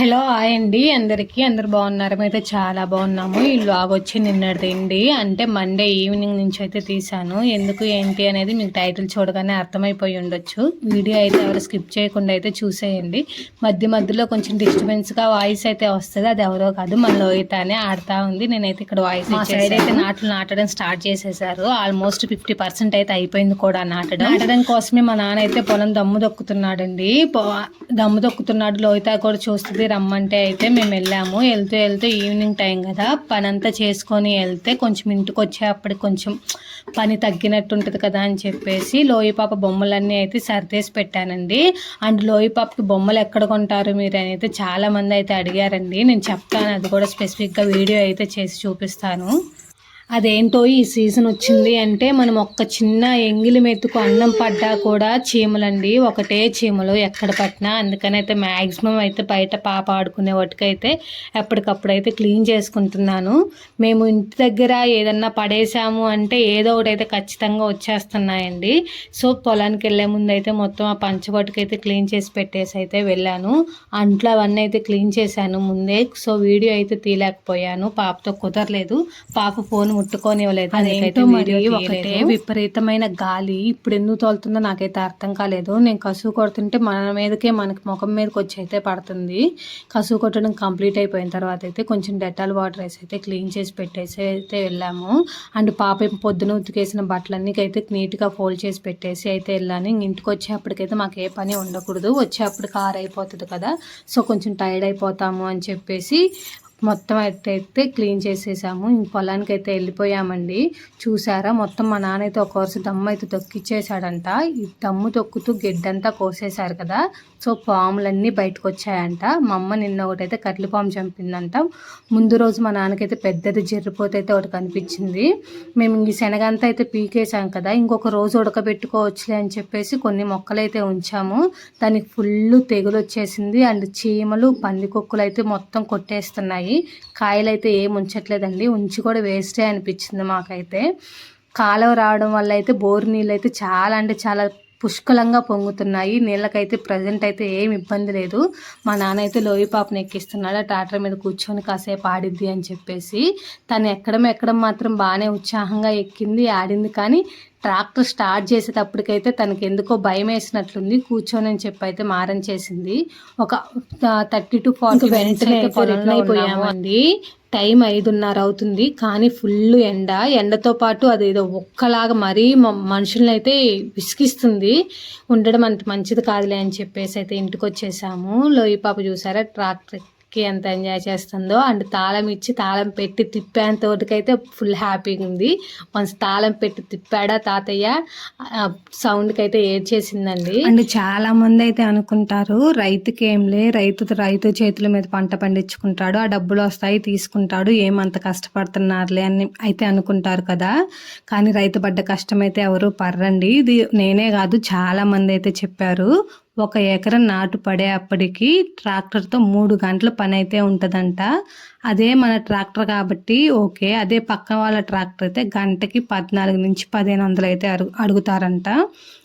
Hello hi అండి. అందరికీ అందరు బాగున్నారు? అయితే చాలా బాగున్నాము. ఈ వ్లాగ్ వచ్చి నిన్నటిదండి అంటే మండే ఈవినింగ్ నుంచి అయితే తీసాను ఎందుకు ఏంటి అనేది మీకు టైటిల్ చూడగానే అర్థమైపోయి ఉండొచ్చు. వీడియో అయితే ఎవరు స్కిప్ చేయకుండా అయితే చూసేయండి. మధ్య మధ్యలో కొంచెం డిస్టర్బెన్స్గా వాయిస్ అయితే వస్తుంది. అది ఎవరో కాదు మన లోహితానే ఆడుతూ ఉంది. నేనైతే ఇక్కడ వాయిస్ సైడ్ అయితే నాట్లు నాటడం స్టార్ట్ చేసేసారు. ఆల్మోస్ట్ ఫిఫ్టీ పర్సెంట్ అయితే అయిపోయింది కూడా నాటడం. నాటడం కోసమే మా నాన్న అయితే పొలం దమ్ము దొక్కుతున్నాడండి. దమ్ము దొక్కుతున్నాడు. లోహిత కూడా చూస్తుంది రమ్మంటే అయితే మేము వెళ్ళాము. వెళ్తూ వెళ్తూ ఈవినింగ్ టైం కదా. పని అంతా చేసుకొని వెళ్తే కొంచెం ఇంటికి వచ్చేప్పటి కొంచెం పని తగ్గినట్టు ఉంటుంది కదా అని చెప్పేసి లోయి పాప బొమ్మలన్నీ అయితే సర్దేసి పెట్టానండి. అండ్ లోయిపాపకి బొమ్మలు ఎక్కడ కొంటారు మీరు అని అయితే చాలామంది అయితే అడిగారండి. నేను చెప్తాను. అది కూడా స్పెసిఫిక్గా వీడియో అయితే చేసి చూపిస్తాను. అదేంటో ఈ సీజన్ వచ్చింది అంటే మనం ఒక్క చిన్న ఎంగిలి మెతుకు అన్నం పడ్డా కూడా చీమలండి. ఒకటే చీమలు ఎక్కడ పట్టినా. అందుకని అయితే మ్యాక్సిమం అయితే బయట పాప ఆడుకునే వాటికైతే ఎప్పటికప్పుడు అయితే క్లీన్ చేసుకుంటున్నాను. మేము ఇంటి దగ్గర ఏదన్నా పడేసాము అంటే ఏదో ఒకటి అయితే ఖచ్చితంగా వచ్చేస్తున్నాయండి. సో పొలానికి వెళ్ళే ముందు అయితే మొత్తం ఆ పంచగొట్టుకైతే క్లీన్ చేసి పెట్టేసి అయితే వెళ్ళాను. అంట్లో అవన్నీ అయితే క్లీన్ చేశాను ముందే. సో వీడియో అయితే తీయలేకపోయాను. పాపతో కుదరలేదు. పాప ఫోన్ ముట్టుకోనివ్వలేదు. అదేంటో మరి? ఒకటే విపరీతమైన గాలి. ఇప్పుడు ఎందుకు తోలుతుందో నాకైతే అర్థం కాలేదు. నేను కసువు కొడుతుంటే మన మీదకే మనకి ముఖం మీదకి వచ్చి అయితే పడుతుంది. కసువు కొట్టడం కంప్లీట్ అయిపోయిన తర్వాత అయితే కొంచెం డెటాల్ వాటర్ వేసి అయితే క్లీన్ చేసి పెట్టేసి అయితే వెళ్ళాము. అండ్ పాప పొద్దున ఉతికేసిన బట్టలన్నీ అయితే నీట్గా ఫోల్డ్ చేసి పెట్టేసి అయితే వెళ్ళాను. ఇంటికి వచ్చేప్పటికైతే మాకు ఏ పని ఉండకూడదు. వచ్చేప్పటికి కార్ అయిపోతుంది కదా. సో కొంచెం టైర్డ్ అయిపోతాము అని చెప్పేసి మొత్తం అయితే క్లీన్ చేసేసాము. ఇంక పొలానికి అయితే వెళ్ళిపోయామండి. చూసారా? మొత్తం మా నాన్న అయితే ఒక వరుస దమ్ము అయితే తొక్కిచ్చేసాడంట. ఈ దమ్ము తొక్కుతూ గెడ్డంతా కోసేశారు కదా. సో పాములన్నీ బయటకు వచ్చాయంట మా అమ్మ నిన్న ఒకటైతే కట్లి పాము చంపిందంట. ముందు రోజు మా నాన్నకైతే పెద్దది జర్రిపోతే అయితే ఒకటి కనిపించింది. మేము ఈ శనగంతా అయితే పీకేసాం కదా. ఇంకొక రోజు ఉడకబెట్టుకోవచ్చులే అని చెప్పేసి కొన్ని మొక్కలు అయితే ఉంచాము. దానికి ఫుల్ తెగులు వచ్చేసింది అండ్ చీమలు పందికొక్కులు అయితే మొత్తం కొట్టేస్తున్నాయి. కాయలు అయితే ఏం ఉంచట్లేదండి. ఉంచి కూడా వేస్టే అనిపించింది మాకైతే. కాలువ రావడం వల్ల అయితే బోరు నీళ్ళు అయితే చాలా అంటే చాలా పుష్కలంగా పొంగుతున్నాయి. నీళ్ళకైతే ప్రజెంట్ అయితే ఏం ఇబ్బంది లేదు. మా నాన్న అయితే లోయి పాపను ఎక్కిస్తున్నాడు. ట్రాక్టర్ మీద కూర్చొని కాసేపు ఆడిద్ది అని చెప్పేసి తను ఎక్కడం ఎక్కడం మాత్రం బాగానే ఉత్సాహంగా ఎక్కింది ఆడింది. కానీ ట్రాక్టర్ స్టార్ట్ చేసేటప్పటికైతే తనకి ఎందుకో భయం వేసినట్లుంది కూర్చొని అని చెప్పి అయితే మారం చేసింది. ఒక థర్టీ టు ఫార్టీ అయిపోయామండి టైం ఐదున్నర అవుతుంది. కానీ ఫుల్ ఎండ. ఎండతో పాటు అదేదో ఒక్కలాగా మరీ మనుషుల్ని అయితే విసిగిస్తుంది. ఉండడం అంత మంచిది కాదులే అని చెప్పేసి అయితే ఇంటికి వచ్చేసాము లోయి పాప చూసారా? ట్రాక్టర్ కి ఎంత ఎంజాయ్ చేస్తుందో. అండ్ తాళం ఇచ్చి తాళం పెట్టి తిప్పేంతోటికైతే ఫుల్ హ్యాపీగా ఉంది. వన్స్ తాళం పెట్టి తిప్పాడా తాతయ్య సౌండ్కి అయితే ఏడ్చేసిందండి. అండ్ చాలా మంది అయితే అనుకుంటారు రైతుకి ఏం లే రైతు రైతు చేతుల మీద పంట పండించుకుంటాడు ఆ డబ్బులు వస్తాయి తీసుకుంటాడు ఏమంత కష్టపడుతున్నారులే అని అయితే అనుకుంటారు కదా. కానీ రైతు పడ్డ కష్టం అయితే ఎవరు పర్రండి. ఇది నేనే కాదు చాలా మంది అయితే చెప్పారు ఒక ఎకరం నాటు పడే అప్పటికి ట్రాక్టర్తో మూడు గంటల పని అయితే ఉంటుందంట. అదే మన ట్రాక్టర్ కాబట్టి ఓకే. అదే పక్క వాళ్ళ ట్రాక్టర్ అయితే గంటకి పద్నాలుగు నుంచి పదిహేను వందలు అయితే అడుగు అడుగుతారంట.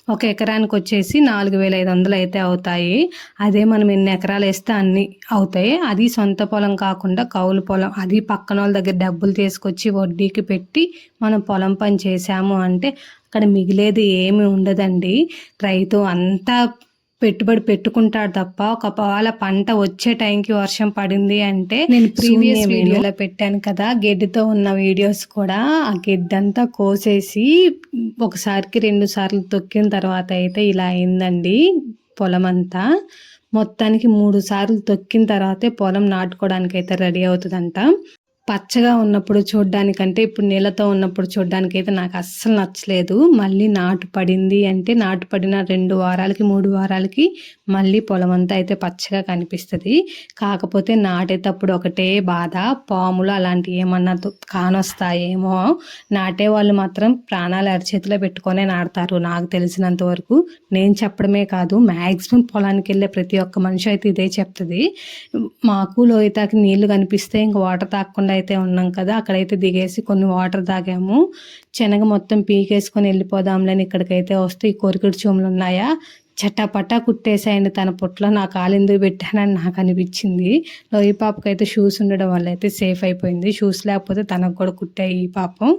ఒక ఎకరానికి వచ్చేసి నాలుగు వేల ఐదు వందలు అయితే అవుతాయి. అదే మనం ఎన్ని ఎకరాలు వేస్తే అన్ని అవుతాయి. అది సొంత పొలం కాకుండా కౌలు పొలం అది పక్కన వాళ్ళ దగ్గర డబ్బులు తీసుకొచ్చి వడ్డీకి పెట్టి మనం పొలం పని చేసాము అంటే అక్కడ మిగిలేది ఏమి ఉండదండి. రైతు అంతా పెట్టుబడి పెట్టుకుంటాడు తప్ప ఒకవేళ పంట వచ్చే టైంకి వర్షం పడింది అంటే నేను ప్రీవియస్ వీడియోలో పెట్టాను కదా గెడ్డితో ఉన్న వీడియోస్ కూడా ఆ గెడ్డంతా కోసేసి ఒకసారికి రెండు సార్లు తొక్కిన తర్వాత అయితే ఇలా అయిందండి పొలం అంతా మొత్తానికి మూడు సార్లు తొక్కిన తర్వాతే పొలం నాటుకోవడానికి అయితే రెడీ అవుతుందంట. పచ్చగా ఉన్నప్పుడు చూడడానికంటే ఇప్పుడు నీళ్ళతో ఉన్నప్పుడు చూడడానికి అయితే నాకు అస్సలు నచ్చలేదు. మళ్ళీ నాటు పడింది అంటే నాటు పడిన రెండు వారాలకి మూడు వారాలకి మళ్ళీ పొలం అంతా అయితే పచ్చగా కనిపిస్తుంది. కాకపోతే నాటేటప్పుడు ఒకటే బాధ పాములు అలాంటివి ఏమన్నా కానొస్తాయేమో. నాటే వాళ్ళు మాత్రం ప్రాణాలు అరిచేతిలో పెట్టుకొనే నాడతారు నాకు తెలిసినంత వరకు. నేను చెప్పడమే కాదు మ్యాక్సిమం పొలానికి వెళ్ళే ప్రతి ఒక్క మనిషి అయితే ఇదే చెప్తుంది. మాకు లోయతాకి నీళ్ళు కనిపిస్తే ఇంక వాటర్ తాకుండా అయితే ఉన్నాం కదా అక్కడైతే దిగేసి కొన్ని వాటర్ తాగాము. శనగ మొత్తం పీకేసుకొని వెళ్ళిపోదాంలని ఇక్కడికైతే వస్తే ఈ కొరికిడి చూములు ఉన్నాయా? చటాపటా కుట్టేసాయండి తన పొట్లో. నా కాలు ఎందుకు పెట్టానని నాకు అనిపించింది. లోయి పాపకి అయితే షూస్ ఉండడం వల్ల అయితే సేఫ్ అయిపోయింది. షూస్ లేకపోతే తనకు కూడా కుట్టాయి ఈ పాపం.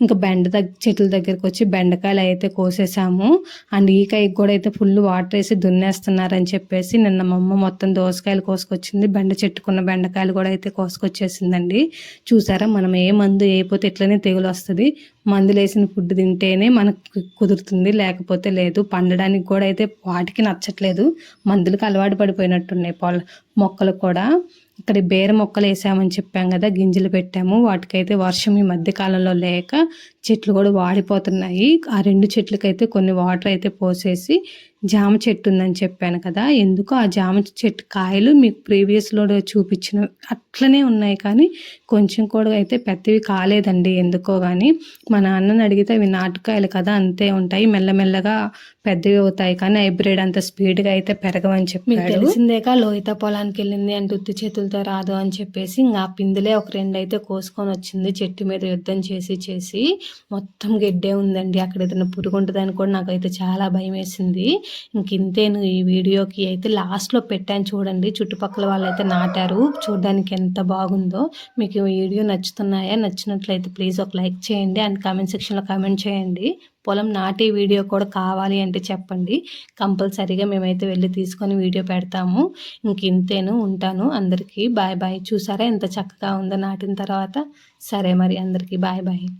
ఇంకా బెండ దగ్గర చెట్ల దగ్గరికి వచ్చి బెండకాయలు అయితే కోసేసాము. అండ్ ఈ కూడా అయితే ఫుల్ వాటర్ వేసి దున్నేస్తున్నారని చెప్పేసి నిన్న మా అమ్మ మొత్తం దోసకాయలు కోసుకొచ్చింది. బెండ చెట్టుకున్న బెండకాయలు కూడా అయితే కోసుకొచ్చేసిందండి. చూసారా? మనం ఏ మందు వేయపోతే ఇట్లనే తెగులు వస్తుంది మందులు వేసిన ఫుడ్ తింటేనే మనకు కుదురుతుంది లేకపోతే లేదు. పండడానికి కూడా అయితే వాటికి నచ్చట్లేదు. మందులకు అలవాటు పడిపోయినట్టున్నాయి పొల. మొక్కలు కూడా ఇక్కడ బేర మొక్కలు వేసామని చెప్పాం కదా గింజలు పెట్టాము. వాటికైతే వర్షం ఈ మధ్య కాలంలో లేక చెట్లు కూడా వాడిపోతున్నాయి. ఆ రెండు చెట్లకైతే కొన్ని వాటర్ అయితే పోసేసి జామ చెట్టు ఉందని చెప్పాను కదా. ఎందుకు? ఆ జామ చెట్టు కాయలు మీకు ప్రీవియస్లో చూపించిన అట్లనే ఉన్నాయి కానీ కొంచెం కూడా అయితే పెద్దవి కాలేదండి. ఎందుకో కానీ మా నాన్నని అడిగితే అవి నాటుకాయలు కదా అంతే ఉంటాయి. మెల్లమెల్లగా పెద్దవి అవుతాయి కానీ హైబ్రిడ్ అంత స్పీడ్గా అయితే పెరగవని చెప్పి మీకు తెలిసిందేక లోహిత పొలానికి వెళ్ళింది అంటే ఉత్తి చేతులతో రాదు అని చెప్పేసి ఇంకా పిందులే ఒక రెండు అయితే కోసుకొని వచ్చింది చెట్టు మీద యుద్ధం చేసి చేసి. మొత్తం గెడ్డే ఉందండి. అక్కడ ఏదైనా పురుగు ఉంటుందని కూడా నాకైతే చాలా భయం వేసింది. ఇంక ఇంతేను ఈ వీడియోకి. అయితే లాస్ట్లో పెట్టాను చూడండి చుట్టుపక్కల వాళ్ళైతే నాటారు. చూడడానికి ఎంత బాగుందో. మీకు ఈ వీడియో నచ్చుతున్నాయా? నచ్చినట్లయితే ప్లీజ్ ఒక లైక్ చేయండి అండ్ కామెంట్ సెక్షన్లో కామెంట్ చేయండి. పొలం నాటే వీడియో కూడా కావాలి అంటే చెప్పండి. కంపల్సరీగా మేమైతే వెళ్ళి తీసుకొని వీడియో పెడతాము. ఇంక ఇంతేను ఉంటాను. అందరికీ బాయ్ బాయ్. చూసారా ఎంత చక్కగా ఉందో నాటిన తర్వాత. సరే మరి అందరికీ బాయ్ బాయ్.